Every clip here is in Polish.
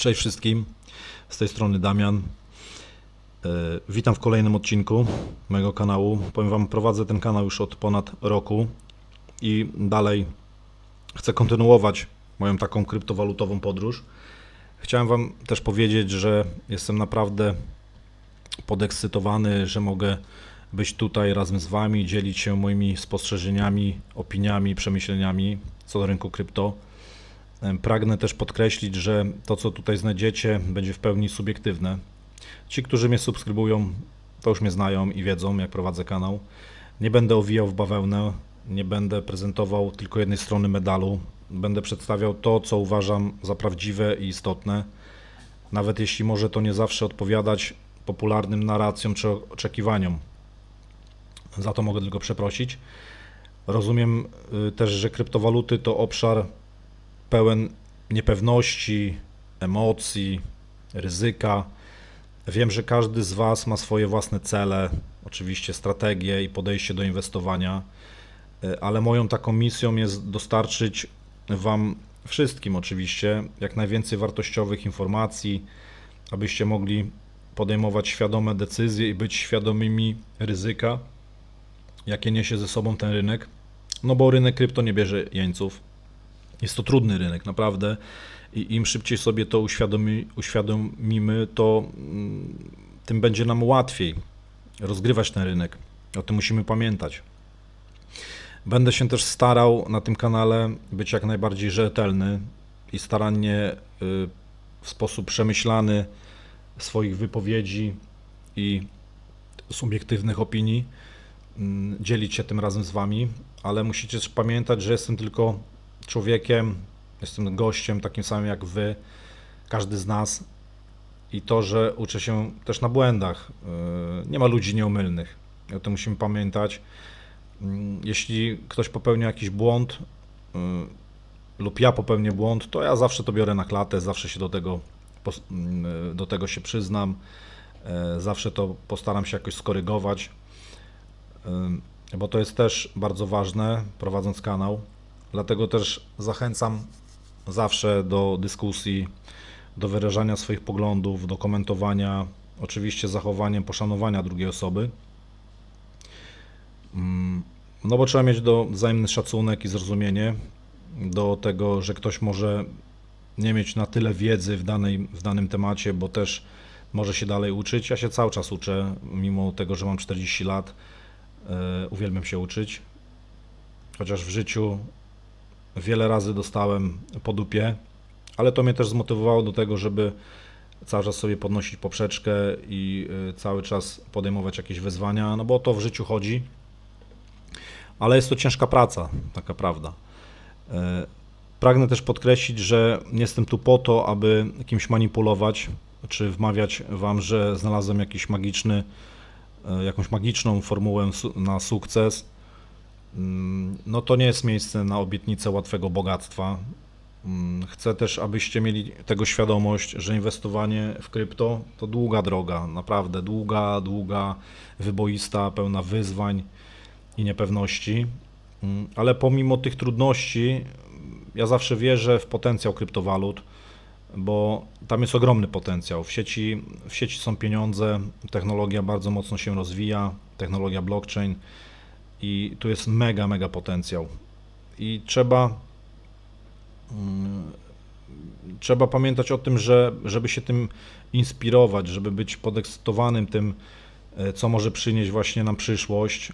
Cześć wszystkim, z tej strony Damian. E, Witam w kolejnym odcinku mojego kanału. Powiem Wam, prowadzę ten kanał już od ponad roku i dalej chcę kontynuować moją taką kryptowalutową podróż. Chciałem Wam też powiedzieć, że jestem naprawdę podekscytowany, że mogę być tutaj razem z Wami, dzielić się moimi spostrzeżeniami, opiniami, przemyśleniami co do rynku krypto. Pragnę też podkreślić, że to, co tutaj znajdziecie, będzie w pełni subiektywne. Ci, którzy mnie subskrybują, to już mnie znają i wiedzą, jak prowadzę kanał. Nie będę owijał w bawełnę, nie będę prezentował tylko jednej strony medalu. Będę przedstawiał to, co uważam za prawdziwe i istotne. Nawet jeśli może to nie zawsze odpowiadać popularnym narracjom czy oczekiwaniom. Za to mogę tylko przeprosić. Rozumiem y, też, że kryptowaluty to obszar pełen niepewności, emocji, ryzyka. Wiem, że każdy z Was ma swoje własne cele, oczywiście strategie i podejście do inwestowania, y, ale moją taką misją jest dostarczyć Wam wszystkim oczywiście jak najwięcej wartościowych informacji, abyście mogli podejmować świadome decyzje i być świadomymi ryzyka, jakie niesie ze sobą ten rynek. No bo rynek krypto nie bierze jeńców. Jest to trudny rynek, naprawdę. I im szybciej sobie to uświadomi, uświadomimy, to mm, tym będzie nam łatwiej rozgrywać ten rynek. O tym musimy pamiętać. Będę się też starał na tym kanale być jak najbardziej rzetelny i starannie y, w sposób przemyślany swoich wypowiedzi i subiektywnych opinii mm, dzielić się tym razem z Wami, ale musicie też pamiętać, że jestem tylko człowiekiem, jestem gościem takim samym jak Wy, każdy z nas i to, że uczę się też na błędach. Yy, Nie ma ludzi nieomylnych, o tym musimy pamiętać. Mm, Jeśli ktoś popełnia jakiś błąd yy, lub ja popełnię błąd, to ja zawsze to biorę na klatę, zawsze się do tego, yy, do tego się przyznam, yy, zawsze to postaram się jakoś skorygować, bo to jest też bardzo ważne prowadząc kanał. Dlatego też zachęcam zawsze do dyskusji, do wyrażania swoich poglądów, do komentowania, oczywiście zachowaniem poszanowania drugiej osoby. Mm, No bo trzeba mieć do wzajemny szacunek i zrozumienie do tego, że ktoś może nie mieć na tyle wiedzy w, danej, w danym temacie, bo też może się dalej uczyć. Ja się cały czas uczę, mimo tego, że mam 40 lat. e, Uwielbiam się uczyć. Chociaż w życiu wiele razy dostałem po dupie, ale to mnie też zmotywowało do tego, żeby cały czas sobie podnosić poprzeczkę i y, cały czas podejmować jakieś wyzwania, no bo o to w życiu chodzi. Ale jest to ciężka praca, taka prawda. E, Pragnę też podkreślić, że nie jestem tu po to, aby kimś manipulować, czy wmawiać wam, że znalazłem jakiś magiczny, e, jakąś magiczną formułę na sukces. Mm, No to nie jest miejsce na obietnicę łatwego bogactwa. Mm, Chcę też, abyście mieli tego świadomość, że inwestowanie w krypto to długa droga, naprawdę długa, długa, wyboista, pełna wyzwań i niepewności. Mm, Ale pomimo tych trudności, ja zawsze wierzę w potencjał kryptowalut, bo tam jest ogromny potencjał. W sieci, w sieci są pieniądze, technologia bardzo mocno się rozwija, technologia blockchain i tu jest mega, mega potencjał. I trzeba, mm, trzeba pamiętać o tym, że żeby się tym inspirować, żeby być podekscytowanym tym, e, co może przynieść właśnie nam przyszłość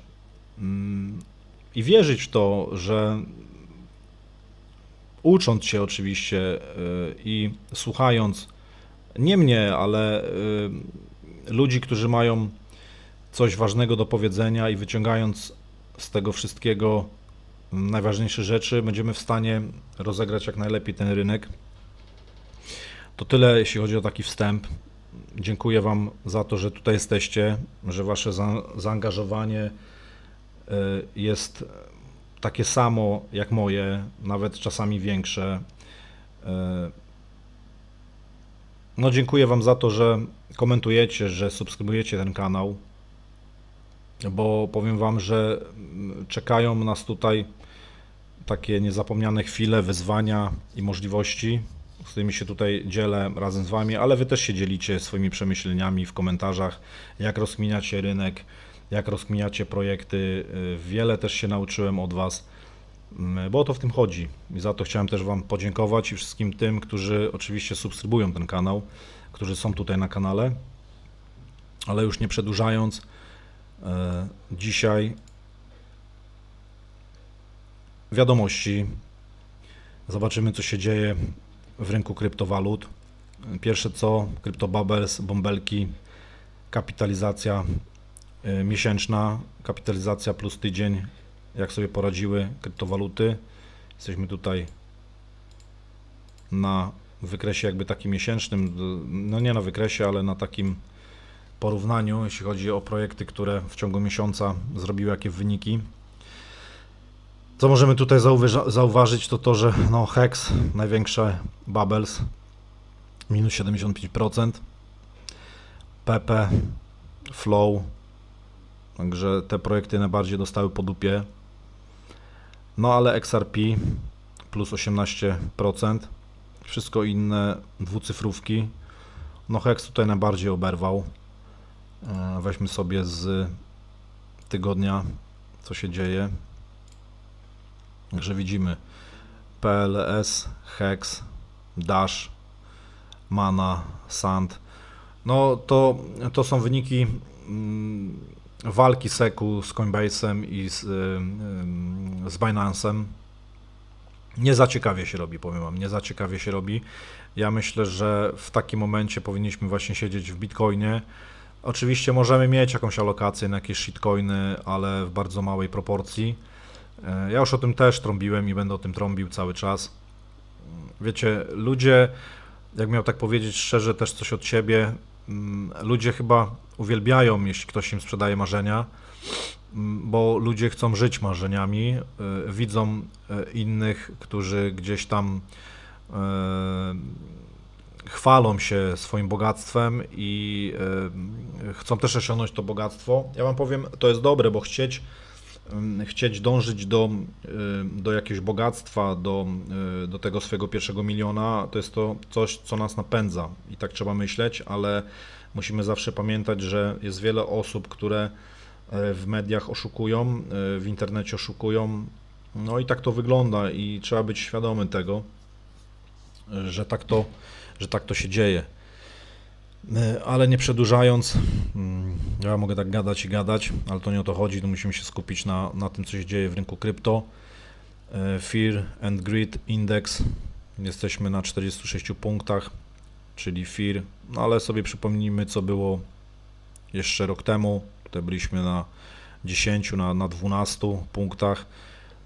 mm, i wierzyć w to, że ucząc się oczywiście e, i słuchając nie mnie, ale e, ludzi, którzy mają coś ważnego do powiedzenia i wyciągając z tego wszystkiego najważniejsze rzeczy, będziemy w stanie rozegrać jak najlepiej ten rynek. To tyle, jeśli chodzi o taki wstęp. Dziękuję Wam za to, że tutaj jesteście, że Wasze za- zaangażowanie e, jest takie samo jak moje, nawet czasami większe. E, No, dziękuję Wam za to, że komentujecie, że subskrybujecie ten kanał bo powiem Wam, że mm, czekają nas tutaj takie niezapomniane chwile, wyzwania i możliwości. z którymi się tutaj dzielę razem z Wami, ale Wy też się dzielicie swoimi przemyśleniami w komentarzach, jak rozkminiacie rynek, jak rozkminiacie projekty. Y, Wiele też się nauczyłem od Was, mm, bo o to w tym chodzi. I za to chciałem też Wam podziękować i wszystkim tym, którzy oczywiście subskrybują ten kanał, którzy są tutaj na kanale. Ale już nie przedłużając, dzisiaj wiadomości. Zobaczymy, co się dzieje w rynku kryptowalut. Pierwsze co, kryptobubbles, bąbelki, kapitalizacja y, miesięczna, kapitalizacja plus tydzień, jak sobie poradziły kryptowaluty. Jesteśmy tutaj na wykresie jakby takim miesięcznym, no nie na wykresie, ale na takim porównaniu, jeśli chodzi o projekty, które w ciągu miesiąca zrobiły jakie wyniki. Co możemy tutaj zauważyć, to to, że no, Hex, największe Bubbles, minus 75%, PP, Flow, także te projekty najbardziej dostały po dupie. No ale XRP plus 18%, wszystko inne dwucyfrówki. No Hex tutaj najbardziej oberwał. E, Weźmy sobie z tygodnia, co się dzieje. Także widzimy PLS, Hex, Dash, Mana, Sand. No to, to są wyniki mm, walki Seku z Coinbase'em i z, ym, ym, z Binance'em. Nie za ciekawie się robi, powiem Wam, nie za ciekawie się robi. Ja myślę, że w takim momencie powinniśmy właśnie siedzieć w Bitcoinie. Oczywiście możemy mieć jakąś alokację na jakieś shitcoiny, ale w bardzo małej proporcji. E, Ja już o tym też trąbiłem i będę o tym trąbił cały czas. Wiecie, ludzie, jak miał tak powiedzieć szczerze, też coś od siebie, mm, ludzie chyba uwielbiają, jeśli ktoś im sprzedaje marzenia, mm, bo ludzie chcą żyć marzeniami, y, widzą y, innych, którzy gdzieś tam chwalą się swoim bogactwem i chcą też osiągnąć to bogactwo. Ja wam powiem, to jest dobre, bo chcieć chcieć dążyć do, do jakiegoś bogactwa, do, do tego swojego pierwszego miliona, to jest to coś, co nas napędza i tak trzeba myśleć, ale musimy zawsze pamiętać, że jest wiele osób, które y, w mediach oszukują, y, w internecie oszukują, no i tak to wygląda i trzeba być świadomy tego, że tak to, że tak to się dzieje. E, Ale nie przedłużając, mm, ja mogę tak gadać i gadać, ale to nie o to chodzi, tu musimy się skupić na, na tym, co się dzieje w rynku krypto. E, Fear and Greed Index, jesteśmy na 46 punktach, czyli Fear, no ale sobie przypomnijmy, co było jeszcze rok temu, tutaj byliśmy na 10, na, na 12 punktach,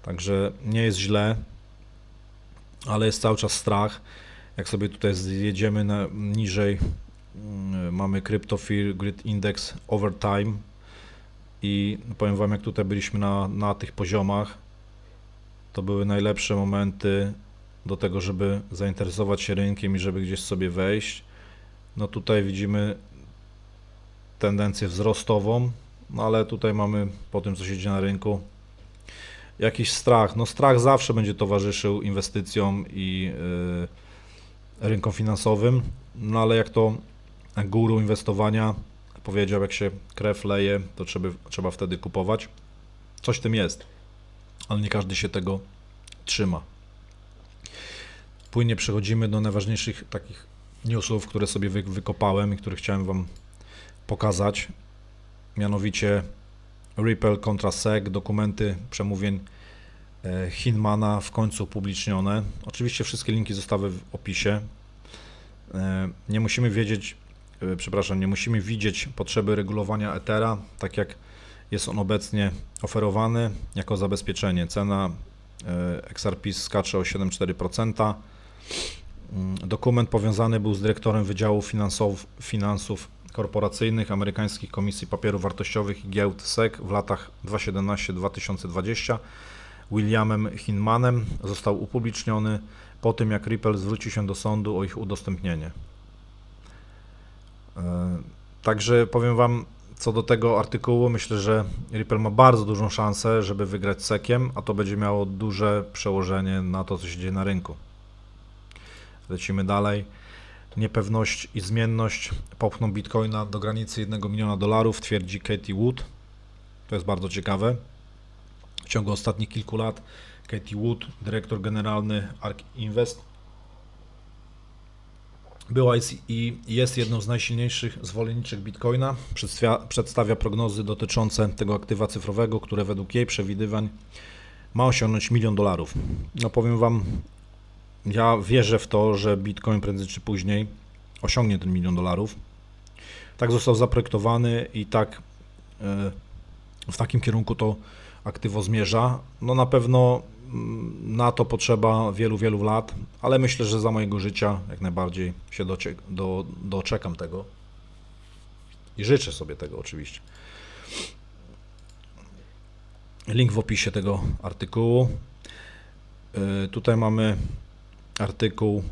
także nie jest źle, ale jest cały czas strach. Jak sobie tutaj zjedziemy na, niżej, Mm, mamy Crypto Fear Grid Index over time i powiem Wam, jak tutaj byliśmy na, na tych poziomach, to były najlepsze momenty do tego, żeby zainteresować się rynkiem i żeby gdzieś sobie wejść. No tutaj widzimy tendencję wzrostową, no ale tutaj mamy po tym, co się dzieje na rynku, jakiś strach. No strach zawsze będzie towarzyszył inwestycjom i yy, rynkom finansowym, no ale jak to guru inwestowania powiedział, jak się krew leje, to trzeba, trzeba wtedy kupować. Coś w tym jest, ale nie każdy się tego trzyma. Płynnie przechodzimy do najważniejszych takich newsów, które sobie wy, wykopałem i które chciałem Wam pokazać. Mianowicie Ripple kontra SEC, dokumenty przemówień Hinmana w końcu upublicznione. Oczywiście wszystkie linki zostały w opisie. E, Nie musimy wiedzieć, e, przepraszam, nie musimy widzieć potrzeby regulowania Ethera, tak jak jest on obecnie oferowany jako zabezpieczenie. Cena e, XRP skacze o 7,4%. Mm, Dokument powiązany był z dyrektorem Wydziału Finansow, Finansów Korporacyjnych Amerykańskich Komisji Papierów Wartościowych i Giełd SEC w latach 2017-2020. Williamem Hinmanem został upubliczniony po tym, jak Ripple zwrócił się do sądu o ich udostępnienie. E, Także powiem Wam, co do tego artykułu, myślę, że Ripple ma bardzo dużą szansę, żeby wygrać sekiem, a to będzie miało duże przełożenie na to, co się dzieje na rynku. Lecimy dalej. Niepewność i zmienność popchną Bitcoina do granicy 1 miliona dolarów, twierdzi Katie Wood. To jest bardzo ciekawe. Ciągu ostatnich kilku lat Katie Wood, dyrektor generalny ARK Invest, była i jest jedną z najsilniejszych zwolenniczek Bitcoina. Przedstawia, przedstawia prognozy dotyczące tego aktywa cyfrowego, które według jej przewidywań ma osiągnąć milion dolarów. No powiem Wam, ja wierzę w to, że Bitcoin prędzej czy później osiągnie ten milion dolarów. Tak został zaprojektowany i tak e, w takim kierunku to aktywo zmierza. No na pewno mm, na to potrzeba wielu, wielu lat, ale myślę, że za mojego życia jak najbardziej się do, doczekam tego i życzę sobie tego oczywiście. Link w opisie tego artykułu. Y, Tutaj mamy artykuł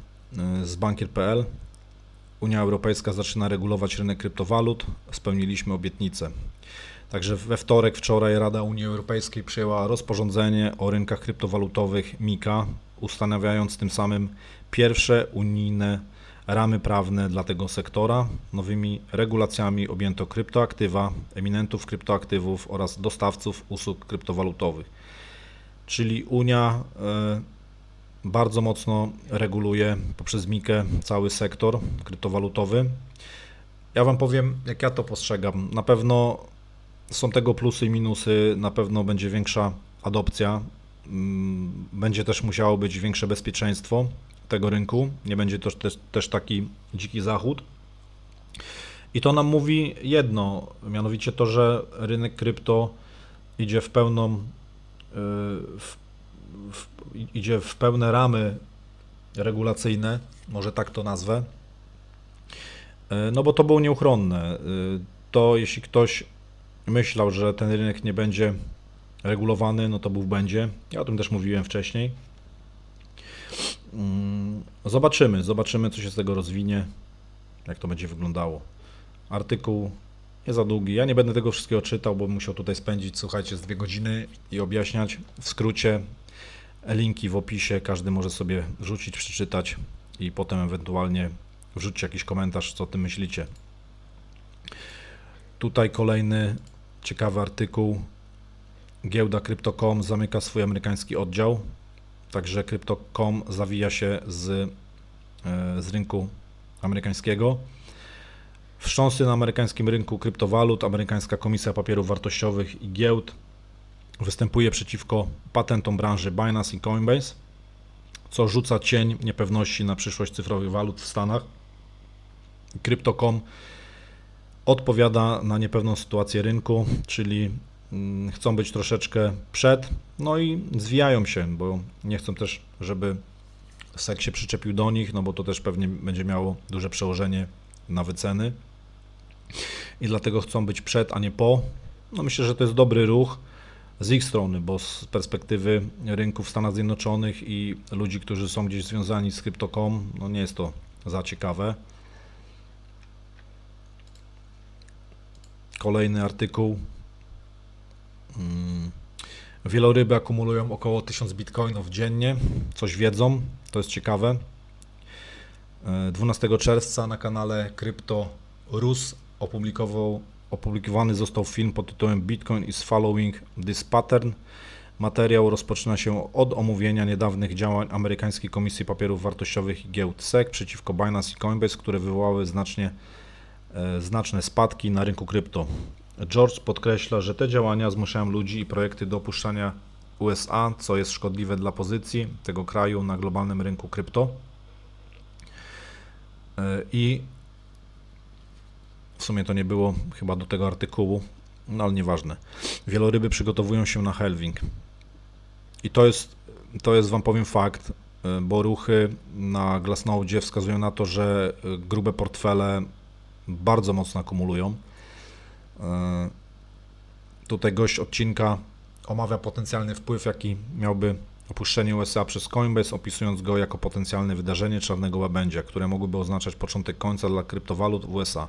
y, z bankier.pl. Unia Europejska zaczyna regulować rynek kryptowalut. Spełniliśmy obietnicę. Także we wtorek, wczoraj Rada Unii Europejskiej przyjęła rozporządzenie o rynkach kryptowalutowych MiCA, ustanawiając tym samym pierwsze unijne ramy prawne dla tego sektora. Nowymi regulacjami objęto kryptoaktywa, eminentów kryptoaktywów oraz dostawców usług kryptowalutowych. Czyli Unia e, bardzo mocno reguluje poprzez MiCę cały sektor kryptowalutowy. Ja Wam powiem, jak ja to postrzegam. Na pewno są tego plusy i minusy, na pewno będzie większa adopcja, mm, będzie też musiało być większe bezpieczeństwo tego rynku, nie będzie to też, też taki dziki zachód. I to nam mówi jedno, mianowicie to, że rynek krypto idzie w pełną, yy, w, w, idzie w pełne ramy regulacyjne, może tak to nazwę. Yy, No bo to było nieuchronne. Yy, To jeśli ktoś myślał, że ten rynek nie będzie regulowany, no to był będzie. Ja o tym też mówiłem wcześniej. Mm, Zobaczymy, zobaczymy, co się z tego rozwinie, jak to będzie wyglądało. Artykuł nie za długi. Ja nie będę tego wszystkiego czytał, bo musiał tutaj spędzić, słuchajcie, z dwie godziny i objaśniać. W skrócie, linki w opisie, każdy może sobie wrzucić, przeczytać i potem ewentualnie wrzucić jakiś komentarz, co o tym myślicie. Tutaj kolejny ciekawy artykuł. Giełda Crypto.com zamyka swój amerykański oddział. Także Crypto.com zawija się z, e, z rynku amerykańskiego. Wstrząsy na amerykańskim rynku kryptowalut. Amerykańska Komisja Papierów Wartościowych i Giełd występuje przeciwko patentom branży Binance i Coinbase, co rzuca cień niepewności na przyszłość cyfrowych walut w Stanach. Crypto.com odpowiada na niepewną sytuację rynku, czyli mm, chcą być troszeczkę przed, no i zwijają się, bo nie chcą też, żeby SEC się przyczepił do nich, no bo to też pewnie będzie miało duże przełożenie na wyceny i dlatego chcą być przed, a nie po. No myślę, że to jest dobry ruch z ich strony, bo z perspektywy rynków w Stanach Zjednoczonych i ludzi, którzy są gdzieś związani z Crypto.com, no nie jest to za ciekawe. Kolejny artykuł. Mm. Wieloryby akumulują około 1000 bitcoinów dziennie. Coś wiedzą, to jest ciekawe. E, 12 czerwca na kanale Crypto Rus opublikował, opublikowany został film pod tytułem Bitcoin is following this pattern. Materiał rozpoczyna się od omówienia niedawnych działań amerykańskiej Komisji Papierów Wartościowych i Giełd SEC przeciwko Binance i Coinbase, które wywołały znacznie e, znaczne spadki na rynku krypto. George podkreśla, że te działania zmuszają ludzi i projekty do opuszczania USA, co jest szkodliwe dla pozycji tego kraju na globalnym rynku krypto. E, I w sumie to nie było chyba do tego artykułu, no ale nieważne. Wieloryby przygotowują się na halving. I to jest, to jest wam powiem fakt, e, bo ruchy na Glassnode wskazują na to, że e, grube portfele bardzo mocno akumulują. E, Tutaj gość odcinka omawia potencjalny wpływ, jaki miałby opuszczenie USA przez Coinbase, opisując go jako potencjalne wydarzenie czarnego łabędzia, które mogłyby oznaczać początek końca dla kryptowalut w USA.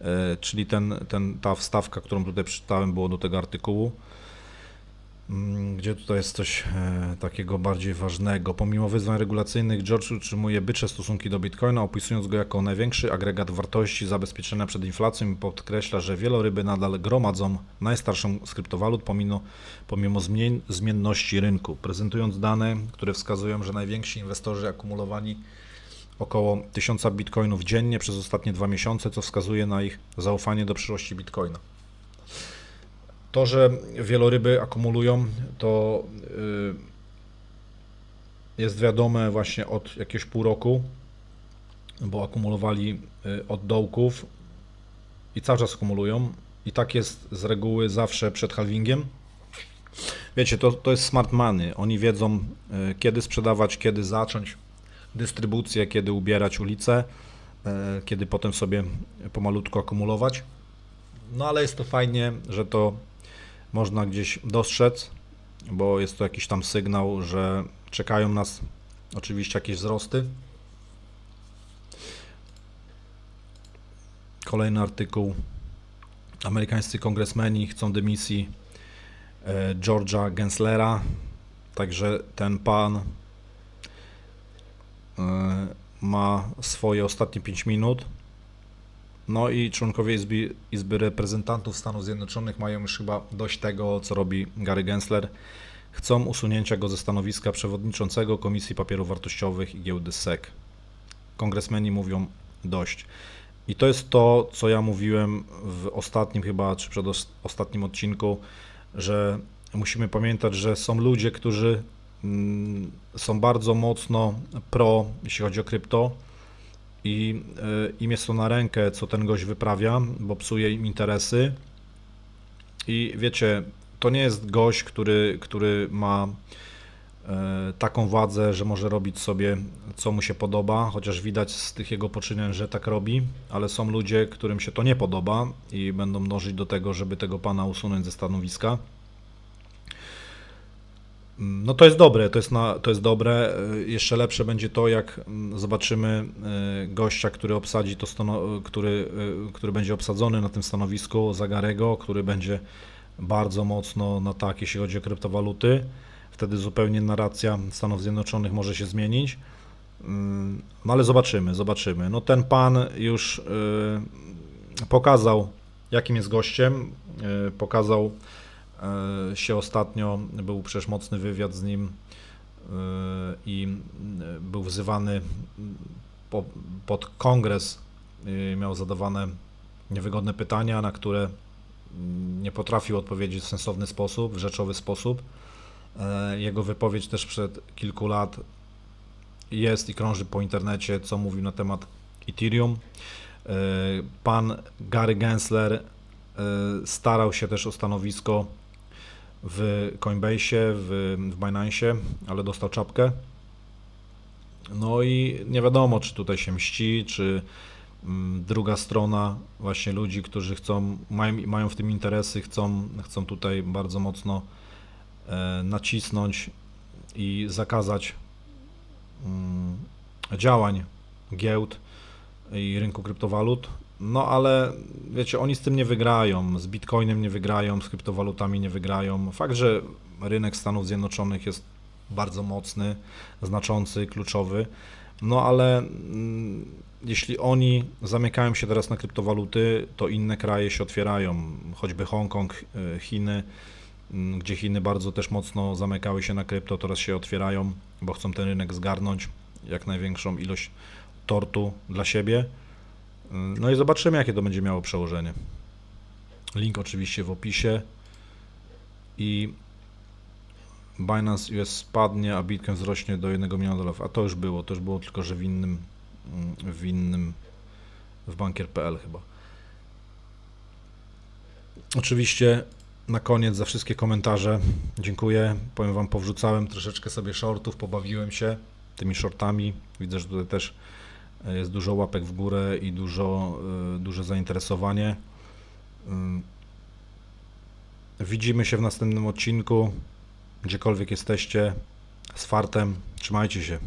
E, Czyli ten, ten, ta wstawka, którą tutaj przeczytałem, było do tego artykułu. Mm, Gdzie tutaj jest coś e, takiego bardziej ważnego? Pomimo wyzwań regulacyjnych, George utrzymuje bycze stosunki do Bitcoina, opisując go jako największy agregat wartości zabezpieczenia przed inflacją i podkreśla, że wieloryby nadal gromadzą najstarszą z kryptowalut pomimo, pomimo zmien, zmienności rynku. Prezentując dane, które wskazują, że najwięksi inwestorzy akumulowali około 1000 bitcoinów dziennie przez ostatnie dwa miesiące, co wskazuje na ich zaufanie do przyszłości bitcoina. To, że wieloryby akumulują, to y, jest wiadome właśnie od jakiegoś pół roku, bo akumulowali y, od dołków i cały czas akumulują. I tak jest z reguły zawsze przed halvingiem. Wiecie, to, to jest smart money. Oni wiedzą, y, kiedy sprzedawać, kiedy zacząć dystrybucję, kiedy ubierać ulicę, kiedy potem sobie pomalutku akumulować. No ale jest to fajnie, że to można gdzieś dostrzec, bo jest to jakiś tam sygnał, że czekają nas oczywiście jakieś wzrosty. Kolejny artykuł. Amerykańscy kongresmeni chcą dymisji e, George'a Genslera. Także ten pan e, ma swoje ostatnie 5 minut. No i członkowie Izby, Izby Reprezentantów Stanów Zjednoczonych mają już chyba dość tego, co robi Gary Gensler. Chcą usunięcia go ze stanowiska przewodniczącego Komisji Papierów Wartościowych i Giełdy SEC. Kongresmeni mówią dość. I to jest to, co ja mówiłem w ostatnim chyba, czy przedostatnim odcinku, że musimy pamiętać, że są ludzie, którzy mm, są bardzo mocno pro, jeśli chodzi o krypto, i y, im jest to na rękę, co ten gość wyprawia, bo psuje im interesy. I wiecie, to nie jest gość, który, który ma e, taką władzę, że może robić sobie co mu się podoba, chociaż widać z tych jego poczynań, że tak robi, ale są ludzie, którym się to nie podoba i będą dążyć do tego, żeby tego pana usunąć ze stanowiska. No to jest dobre, to jest, na, to jest dobre. Y, Jeszcze lepsze będzie to, jak mm, zobaczymy y, gościa, który obsadzi to stano, który, y, który będzie obsadzony na tym stanowisku Zagarego, który będzie bardzo mocno na tak, jeśli chodzi o kryptowaluty. Wtedy zupełnie narracja Stanów Zjednoczonych może się zmienić. Mm, No ale zobaczymy, zobaczymy. No ten pan już pokazał, jakim jest gościem, pokazał się ostatnio, był przecież mocny wywiad z nim e, i e, był wzywany po, pod kongres, i miał zadawane niewygodne pytania, na które nie potrafił odpowiedzieć w sensowny sposób, w rzeczowy sposób. Jego wypowiedź też przed kilku lat jest i krąży po internecie, co mówił na temat Ethereum. Pan Gary Gensler starał się też o stanowisko w Coinbase, w, w Binance, ale dostał czapkę. No i nie wiadomo, czy tutaj się mści, czy mm, druga strona właśnie ludzi, którzy chcą, mają, mają w tym interesy, chcą, chcą tutaj bardzo mocno e, nacisnąć i zakazać mm, działań giełd i rynku kryptowalut. No ale wiecie, oni z tym nie wygrają, z Bitcoinem nie wygrają, z kryptowalutami nie wygrają. Fakt, że rynek Stanów Zjednoczonych jest bardzo mocny, znaczący, kluczowy, no ale mm, jeśli oni zamykają się teraz na kryptowaluty, to inne kraje się otwierają, choćby Hongkong, y, Chiny, mm, gdzie Chiny bardzo też mocno zamykały się na krypto, teraz się otwierają, bo chcą ten rynek zgarnąć, jak największą ilość tortu dla siebie. No i zobaczymy, jakie to będzie miało przełożenie. Link oczywiście w opisie. I Binance US spadnie, a Bitcoin wzrośnie do 1 miliona dolarów. A to już było, to już było tylko, że w innym, w innym, w bankier.pl chyba. Oczywiście na koniec za wszystkie komentarze dziękuję. Powiem Wam, powrzucałem troszeczkę sobie shortów, pobawiłem się tymi shortami. Widzę, że tutaj też jest dużo łapek w górę i dużo, y, duże zainteresowanie. Y, widzimy się w następnym odcinku. Gdziekolwiek jesteście, z fartem. Trzymajcie się.